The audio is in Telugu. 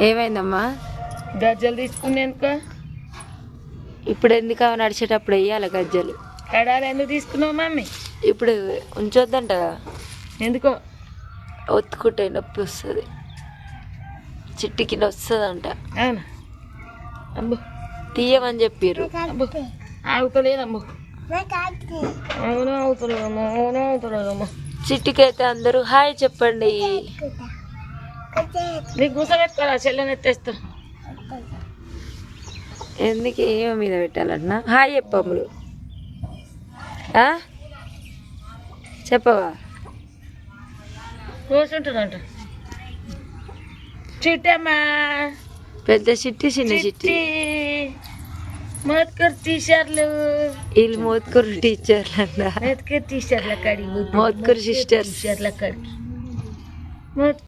ఏమైందమ్మా? గజ్జలు తీసుకునేందుకో ఇప్పుడు ఎందుకు నడిచేటప్పుడు వెయ్యాలి గజ్జలు? కడాలు ఎందుకు తీసుకున్నావు మమ్మీ? ఇప్పుడు ఉంచొద్దంట ఎందుకో? ఒత్తుకుంటే నొప్పి వస్తుంది. చిట్టికి వస్తుందంట. అవునా? అబ్బో. తీయమని చెప్పారు ఆగుతలేదమ్మో. అవును అవుతలేదమ్మో అవును అవుతలేదమ్మో. చిట్టికైతే అందరూ హాయ్ చెప్పండి. నీకు కూసబెట్టుకోరా చెల్లెని ఎత్తేస్తా ఎందుకు ఏమో మీద పెట్టాలన్నా హాయ్ చెప్పమ్ములు ఆ? చెప్పవా? కూర్చుంటుందంట. చిట్టమ్మా. పెద్ద చిట్టి చిన్న చిట్టి. మోత్కూర్ టీచర్లు వీళ్ళు మోత్కూరు టీచర్లు అన్న మోత్కూర్ టీచర్ల కాడికి మోత్కూరు sisters. టీచర్ల కాడికి